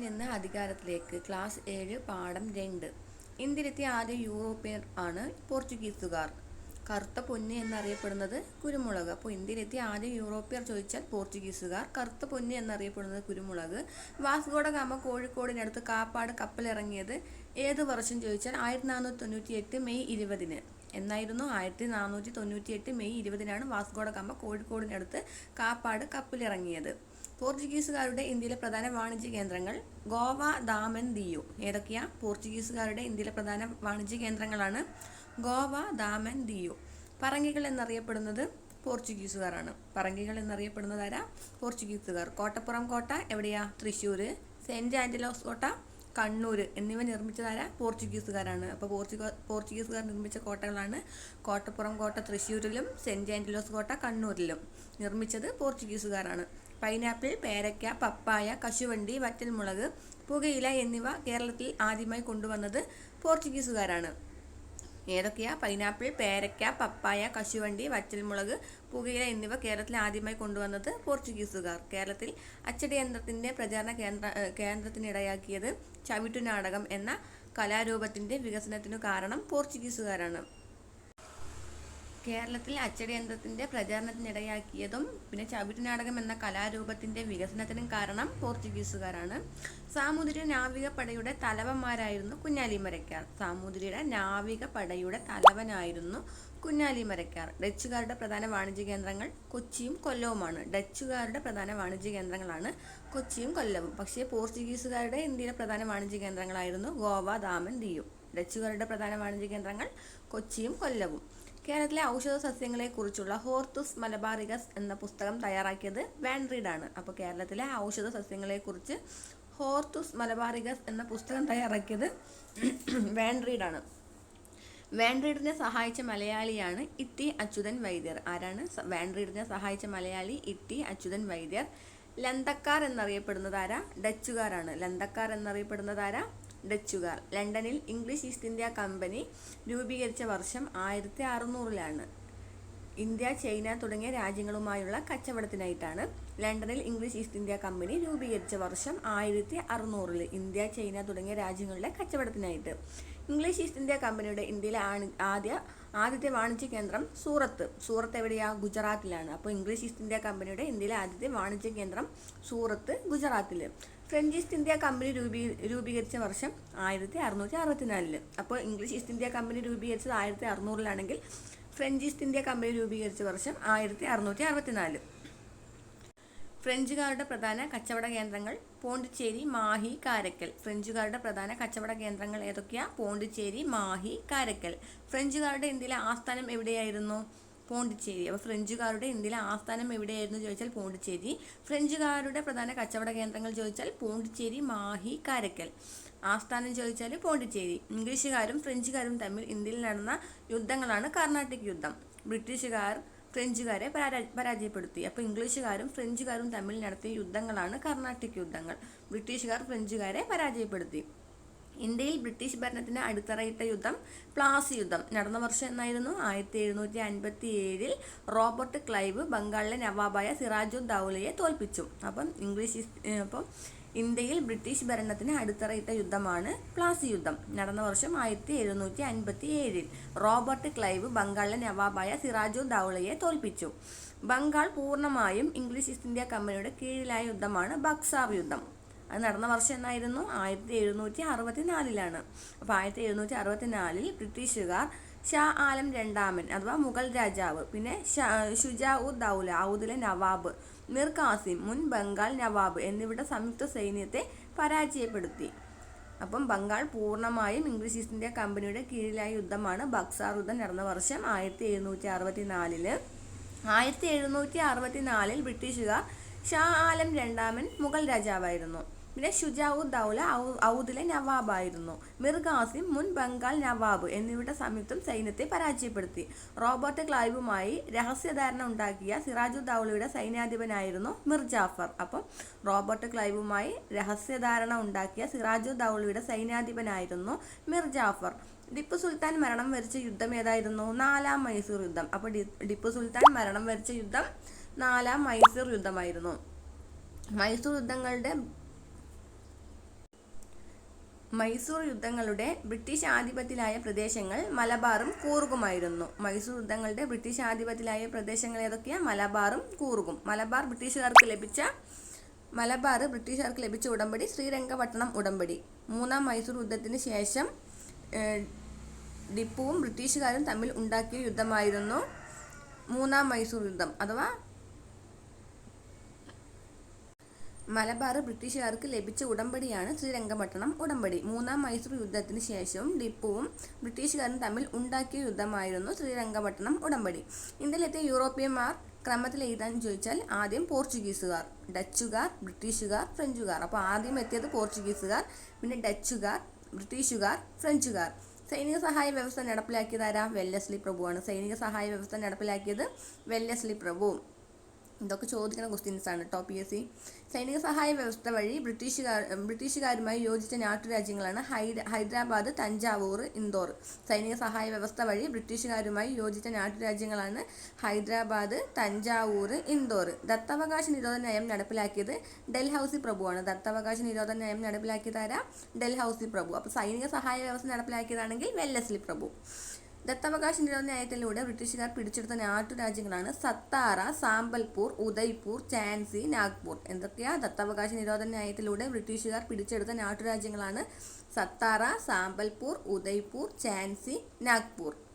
നിന്ന് അധികാരത്തിലേക്ക് ക്ലാസ് ഏഴ് പാഠം രണ്ട്. ഇന്ത്യയിലെത്തിയ ആദ്യ യൂറോപ്യർ ആണ് പോർച്ചുഗീസുകാർ. കറുത്ത പൊന്ന് എന്നറിയപ്പെടുന്നത് കുരുമുളക്. അപ്പോൾ ഇന്ത്യയിലെത്തിയ ആദ്യ യൂറോപ്യർ ചോദിച്ചാൽ പോർച്ചുഗീസുകാർ കറുത്ത പൊന്ന് എന്നറിയപ്പെടുന്നത് കുരുമുളക്. വാസ്കോഡ ഗാമ കോഴിക്കോടിനടുത്ത് കാപ്പാട് കപ്പലിറങ്ങിയത് ഏത് വർഷം ചോദിച്ചാൽ ആയിരത്തി നാനൂറ്റി തൊണ്ണൂറ്റി എട്ട് മെയ് ഇരുപതിന്. എന്നായിരുന്നു ആയിരത്തി നാനൂറ്റി തൊണ്ണൂറ്റി എട്ട് മെയ് ഇരുപതിനാണ് വാസ്കോഡ ഗാമ കോഴിക്കോടിനടുത്ത് കാപ്പാട് കപ്പലിറങ്ങിയത്. പോർച്ചുഗീസുകാരുടെ ഇന്ത്യയിലെ പ്രധാന വാണിജ്യ കേന്ദ്രങ്ങൾ ഗോവ ദാമൻ ദിയു. ഏതൊക്കെയാ? പോർച്ചുഗീസുകാരുടെ ഇന്ത്യയിലെ പ്രധാന വാണിജ്യ കേന്ദ്രങ്ങളാണ് ഗോവ ദാമൻ ദിയു. പറങ്കികൾ എന്നറിയപ്പെടുന്നത് പോർച്ചുഗീസുകാരാണ്. പറങ്കികൾ എന്നറിയപ്പെടുന്നത് ആരാ? പോർച്ചുഗീസുകാർ. കോട്ടപ്പുറം കോട്ട എവിടെയാ? തൃശ്ശൂർ സെന്റ് ആന്റലോസ് കോട്ട? കണ്ണൂർ എന്നിവ നിർമ്മിച്ചതാര? പോർച്ചുഗീസുകാരാണ്. അപ്പോൾ പോർച്ചുഗ പോർച്ചുഗീസുകാർ നിർമ്മിച്ച കോട്ടകളാണ് കോട്ടപ്പുറം കോട്ട തൃശ്ശൂരിലും സെന്റ് ആന്റലോസ് കോട്ട കണ്ണൂരിലും നിർമ്മിച്ചത് പോർച്ചുഗീസുകാരാണ്. പൈനാപ്പിൾ പേരയ്ക്ക പപ്പായ കശുവണ്ടി വറ്റൽമുളക് പുകയില എന്നിവ കേരളത്തിൽ ആദ്യമായി കൊണ്ടുവന്നത് പോർച്ചുഗീസുകാരാണ്. ഏതൊക്കെയാ? പൈനാപ്പിൾ പേരയ്ക്ക പപ്പായ കശുവണ്ടി വറ്റൽമുളക് പുകയില എന്നിവ കേരളത്തിൽ ആദ്യമായി കൊണ്ടുവന്നത് പോർച്ചുഗീസുകാർ. കേരളത്തിൽ അച്ചടി യന്ത്രത്തിന്റെ പ്രചാരണ കേന്ദ്ര കേന്ദ്രത്തിനിടയാക്കിയത് കേന്ദ്രത്തിനിടയാക്കിയത് ചവിട്ടുനാടകം എന്ന കലാരൂപത്തിന്റെ വികസനത്തിനു കാരണം പോർച്ചുഗീസുകാരാണ്. കേരളത്തിൽ അച്ചടി യന്ത്രത്തിന്റെ പ്രചാരണത്തിനിടയാക്കിയതും പിന്നെ ചവിട്ടുനാടകം എന്ന കലാരൂപത്തിന്റെ വികസനത്തിനും കാരണം പോർച്ചുഗീസുകാരാണ്. സാമൂതിരി നാവിക പടയുടെ തലവന്മാരായിരുന്നു കുഞ്ഞാലിമരക്കാർ സാമൂതിരിയുടെ നാവിക പടയുടെ തലവനായിരുന്നു കുഞ്ഞാലിമരക്കാർ ഡച്ചുകാരുടെ പ്രധാന വാണിജ്യ കേന്ദ്രങ്ങൾ കൊച്ചിയും കൊല്ലവുമാണ്. ഡച്ചുകാരുടെ പ്രധാന വാണിജ്യ കേന്ദ്രങ്ങളാണ് കൊച്ചിയും കൊല്ലവും. പക്ഷേ പോർച്ചുഗീസുകാരുടെ ഇന്ത്യയിലെ പ്രധാന വാണിജ്യ കേന്ദ്രങ്ങളായിരുന്നു ഗോവ ദാമൻ ദിയു. ഡച്ചുകാരുടെ പ്രധാന വാണിജ്യ കേന്ദ്രങ്ങൾ കൊച്ചിയും കൊല്ലവും. കേരളത്തിലെ ഔഷധ സസ്യങ്ങളെക്കുറിച്ചുള്ള ഹോർത്തുസ് മലബാറികസ് എന്ന പുസ്തകം തയ്യാറാക്കിയത് ആണ് അപ്പോൾ കേരളത്തിലെ ഔഷധ സസ്യങ്ങളെക്കുറിച്ച് ഹോർത്തുസ് മലബാറികസ് എന്ന പുസ്തകം തയ്യാറാക്കിയത് വാൻഡ്രീഡ് ആണ് വാൻഡ്രീഡിനെ സഹായിച്ച മലയാളിയാണ് ഇത്തി അച്യുതൻ വൈദ്യർ. ആരാണ്? വാൻഡ്രീഡിനെ സഹായിച്ച മലയാളി ഇത്തി അച്യുതൻ വൈദ്യർ. ലന്തക്കാർ എന്നറിയപ്പെടുന്നതാരാ ഡച്ചുകാരാണ്. ലന്തക്കാർ എന്നറിയപ്പെടുന്നത് ആരാ? ഡച്ചുകാർ. ലണ്ടനിൽ ഇംഗ്ലീഷ് ഈസ്റ്റ് ഇന്ത്യ കമ്പനി രൂപീകരിച്ച വർഷം ആയിരത്തി അറുന്നൂറിലാണ് ഇന്ത്യ ചൈന തുടങ്ങിയ രാജ്യങ്ങളുമായുള്ള കച്ചവടത്തിനായിട്ടാണ് ലണ്ടനിൽ ഇംഗ്ലീഷ് ഈസ്റ്റ് ഇന്ത്യ കമ്പനി രൂപീകരിച്ച വർഷം ആയിരത്തി അറുന്നൂറിൽ ഇന്ത്യ ചൈന തുടങ്ങിയ രാജ്യങ്ങളുടെ കച്ചവടത്തിനായിട്ട്. ഇംഗ്ലീഷ് ഈസ്റ്റ് ഇന്ത്യ കമ്പനിയുടെ ഇന്ത്യയിലെ ആദ്യ ആദ്യത്തെ വാണിജ്യ കേന്ദ്രം സൂറത്ത്. സൂറത്ത് എവിടെയാ? ഗുജറാത്തിലാണ്. അപ്പോൾ ഇംഗ്ലീഷ് ഈസ്റ്റ് ഇന്ത്യ കമ്പനിയുടെ ഇന്ത്യയിലെ ആദ്യത്തെ വാണിജ്യ കേന്ദ്രം സൂറത്ത് ഗുജറാത്തിൽ ഫ്രഞ്ച് ഈസ്റ്റ് ഇന്ത്യ കമ്പനി രൂപീ രൂപീകരിച്ച വർഷം ആയിരത്തി അറുന്നൂറ്റി അറുപത്തിനാലിൽ അപ്പോൾ ഇംഗ്ലീഷ് ഈസ്റ്റ് ഇന്ത്യ കമ്പനി രൂപീകരിച്ചത് ആയിരത്തി അറുന്നൂറിലാണെങ്കിൽ ഫ്രഞ്ച് ഈസ്റ്റ് ഇന്ത്യ കമ്പനി രൂപീകരിച്ച വർഷം ആയിരത്തി അറുന്നൂറ്റി അറുപത്തിനാല് ഫ്രഞ്ചുകാരുടെ പ്രധാന കച്ചവട കേന്ദ്രങ്ങൾ പോണ്ടിച്ചേരി മാഹി കാരക്കൽ. ഫ്രഞ്ചുകാരുടെ പ്രധാന കച്ചവട കേന്ദ്രങ്ങൾ ഏതൊക്കെയാണ് പോണ്ടിച്ചേരി മാഹി കാരക്കൽ. ഫ്രഞ്ചുകാരുടെ ഇന്ത്യയിലെ ആസ്ഥാനം എവിടെയായിരുന്നു? പോണ്ടിച്ചേരി. അപ്പോൾ ഫ്രഞ്ചുകാരുടെ ഇന്ത്യയിലെ ആസ്ഥാനം എവിടെയായിരുന്നു ചോദിച്ചാൽ പോണ്ടിച്ചേരി. ഫ്രഞ്ചുകാരുടെ പ്രധാന കച്ചവട കേന്ദ്രങ്ങൾ ചോദിച്ചാൽ പോണ്ടിച്ചേരി മാഹി കാരക്കൽ. ആസ്ഥാനം ചോദിച്ചാൽ പോണ്ടിച്ചേരി. ഇംഗ്ലീഷുകാരും ഫ്രഞ്ചുകാരും തമ്മിൽ ഇന്ത്യയിൽ നടന്ന യുദ്ധങ്ങളാണ് കർണാട്ടിക് യുദ്ധം. ബ്രിട്ടീഷുകാർ ഫ്രഞ്ചുകാരെ പരാ- പരാജയപ്പെടുത്തി. അപ്പോൾ ഇംഗ്ലീഷുകാരും ഫ്രഞ്ചുകാരും തമ്മിൽ നടത്തിയ യുദ്ധങ്ങളാണ് കർണാട്ടിക് യുദ്ധങ്ങൾ. ബ്രിട്ടീഷുകാർ ഫ്രഞ്ചുകാരെ പരാജയപ്പെടുത്തി. ഇന്ത്യയിൽ ബ്രിട്ടീഷ് ഭരണത്തിന് അടിത്തറയിട്ട യുദ്ധം പ്ലാസി യുദ്ധം. നടന്ന വർഷം എന്നായിരുന്നു? ആയിരത്തി എഴുന്നൂറ്റി അൻപത്തി ഏഴിൽ റോബർട്ട് ക്ലൈവ് ബംഗാളിലെ നവാബായ സിറാജുദ് ദൗലയെ തോൽപ്പിച്ചു. അപ്പം ഇംഗ്ലീഷ് അപ്പം ഇന്ത്യയിൽ ബ്രിട്ടീഷ് ഭരണത്തിന് അടിത്തറയിട്ട യുദ്ധമാണ് പ്ലാസി യുദ്ധം. നടന്ന വർഷം ആയിരത്തി എഴുന്നൂറ്റി അൻപത്തി ഏഴിൽ റോബർട്ട് ക്ലൈവ് ബംഗാളിലെ നവാബായ സിറാജു ദൗളയെ തോൽപ്പിച്ചു. ബംഗാൾ പൂർണമായും ഇംഗ്ലീഷ് ഈസ്റ്റ് ഇന്ത്യ കമ്പനിയുടെ കീഴിലായ യുദ്ധമാണ് ബക്സാർ യുദ്ധം. അത് നടന്ന വർഷം എന്നായിരുന്നു? ആയിരത്തി എഴുന്നൂറ്റി അറുപത്തിനാലിലാണ്. അപ്പോൾ ആയിരത്തി എഴുന്നൂറ്റി അറുപത്തിനാലിൽ ബ്രിട്ടീഷുകാർ ഷാ ആലം രണ്ടാമൻ അഥവാ മുഗൾ രാജാവ്. പിന്നെ ഷുജാ ഉദ് ദൗല ഔദിലെ നവാബ് മിർ കാസിം മുൻ ബംഗാൾ നവാബ് എന്നിവരുടെ സംയുക്ത സൈന്യത്തെ പരാജയപ്പെടുത്തി. അപ്പം ബംഗാൾ പൂർണമായും ഇംഗ്ലീഷ് ഈസ്റ്റ് ഇന്ത്യ കമ്പനിയുടെ കീഴിലായ യുദ്ധമാണ് ബക്സാർ യുദ്ധം നടന്ന വർഷം ആയിരത്തി എഴുന്നൂറ്റി അറുപത്തി നാലിൽ ആയിരത്തി എഴുന്നൂറ്റി അറുപത്തി നാലിൽ ബ്രിട്ടീഷുകാർ ഷാ ആലം രണ്ടാമൻ മുഗൾ രാജാവായിരുന്നു. പിന്നെ ഷുജാവു ദൗല ഔദിലെ നവാബായിരുന്നു. മിർ മുൻ ബംഗാൾ നവാബ് എന്നിവരുടെ സംയുക്തം സൈന്യത്തെ പരാജയപ്പെടുത്തി. റോബർട്ട് ക്ലൈവുമായി രഹസ്യധാരണ ഉണ്ടാക്കിയ സിറാജു ദൗലയുടെ സൈന്യാധിപനായിരുന്നു മിർ ജാഫർ അപ്പം റോബർട്ട് ക്ലൈവുമായി രഹസ്യധാരണ ഉണ്ടാക്കിയ സിറാജു ദൗലയുടെ സൈന്യാധിപനായിരുന്നു മിർ ജാഫർ ടിപ്പു സുൽത്താൻ മരണം വരിച്ച യുദ്ധം ഏതായിരുന്നു? നാലാം മൈസൂർ യുദ്ധം. അപ്പോൾ ടിപ്പു സുൽത്താൻ മരണം വരിച്ച യുദ്ധം നാലാം മൈസൂർ യുദ്ധമായിരുന്നു. മൈസൂർ യുദ്ധങ്ങളുടെ മൈസൂർ യുദ്ധങ്ങളുടെ ബ്രിട്ടീഷ് ആധിപത്യത്തിലായ പ്രദേശങ്ങൾ മലബാറും കൂർഗുമായിരുന്നു മൈസൂർ യുദ്ധങ്ങളുടെ ബ്രിട്ടീഷ് ആധിപത്യത്തിലായ പ്രദേശങ്ങൾ ഏതൊക്കെയാ? മലബാറും കൂർഗും മലബാർ ബ്രിട്ടീഷുകാർക്ക് ലഭിച്ച മലബാർ ബ്രിട്ടീഷുകാർക്ക് ലഭിച്ച ഉടമ്പടി ശ്രീരംഗപട്ടണം ഉടമ്പടി. മൂന്നാം മൈസൂർ യുദ്ധത്തിന് ശേഷം ഡിപ്പുവും ബ്രിട്ടീഷുകാരും തമ്മിൽ ഉണ്ടാക്കിയ യുദ്ധമായിരുന്നു മൂന്നാം മൈസൂർ യുദ്ധം. അഥവാ മലബാർ ബ്രിട്ടീഷുകാർക്ക് ലഭിച്ച ഉടമ്പടിയാണ് ശ്രീരംഗപട്ടണം ഉടമ്പടി. മൂന്നാം മൈസൂർ യുദ്ധത്തിന് ശേഷവും ടിപ്പുവും ബ്രിട്ടീഷുകാരും തമ്മിൽ ഉണ്ടാക്കിയ യുദ്ധമായിരുന്നു ശ്രീരംഗപട്ടണം ഉടമ്പടി. ഇന്ത്യയിലെത്തിയ യൂറോപ്യന്മാർ ക്രമത്തിൽ എഴുതാൻ ചോദിച്ചാൽ ആദ്യം പോർച്ചുഗീസുകാർ ഡച്ചുകാർ ബ്രിട്ടീഷുകാർ ഫ്രഞ്ചുകാർ. അപ്പോൾ ആദ്യം എത്തിയത് പോർച്ചുഗീസുകാർ പിന്നെ ഡച്ചുകാർ ബ്രിട്ടീഷുകാർ ഫ്രഞ്ചുകാർ. സൈനിക സഹായ വ്യവസ്ഥ നടപ്പിലാക്കിയത് ആരാ? വെല്ലസ്ലി പ്രഭുവാണ്. സൈനിക സഹായ വ്യവസ്ഥ നടപ്പിലാക്കിയത് വെല്ലസ്ലി പ്രഭു. ഇതൊക്കെ ചോദിക്കുന്ന ക്വസ്റ്റ്യൻസ് ആണ്. കേട്ടോ പി എസ് സി. സൈനിക സഹായ വ്യവസ്ഥ വഴി ബ്രിട്ടീഷുകാർ ബ്രിട്ടീഷുകാരുമായി യോജിച്ച നാട്ടുരാജ്യങ്ങളാണ് ഹൈദ ഹൈദരാബാദ് തഞ്ചാവൂർ ഇന്ദോർ. സൈനിക സഹായ വ്യവസ്ഥ വഴി ബ്രിട്ടീഷുകാരുമായി യോജിച്ച നാട്ടുരാജ്യങ്ങളാണ് ഹൈദരാബാദ് തഞ്ചാവൂർ ഇന്ദോർ. ദത്തവകാശ നിരോധന നയം നടപ്പിലാക്കിയത് ഡൽഹൌസി പ്രഭുവാണ്. ദത്തവകാശ നിരോധന നയം നടപ്പിലാക്കിയത് ആരാ? ഡൽഹൌസി പ്രഭു. അപ്പോൾ സൈനിക സഹായ വ്യവസ്ഥ നടപ്പിലാക്കിയതാണെങ്കിൽ വെല്ലസ്ലി പ്രഭു. ദത്തവകാശ നിരോധന നയത്തിലൂടെ ബ്രിട്ടീഷുകാർ പിടിച്ചെടുത്ത നാട്ടുരാജ്യങ്ങളാണ് സത്താറ സാമ്പൽപൂർ ഉദയ്പൂർ ചാൻസി നാഗ്പൂർ. എന്തൊക്കെയാ ദത്തവകാശ നിരോധന നയത്തിലൂടെ ബ്രിട്ടീഷുകാർ പിടിച്ചെടുത്ത നാട്ടുരാജ്യങ്ങളാണ് സത്താറ സാമ്പൽപൂർ ഉദയ്പൂർ ചാൻസി നാഗ്പൂർ.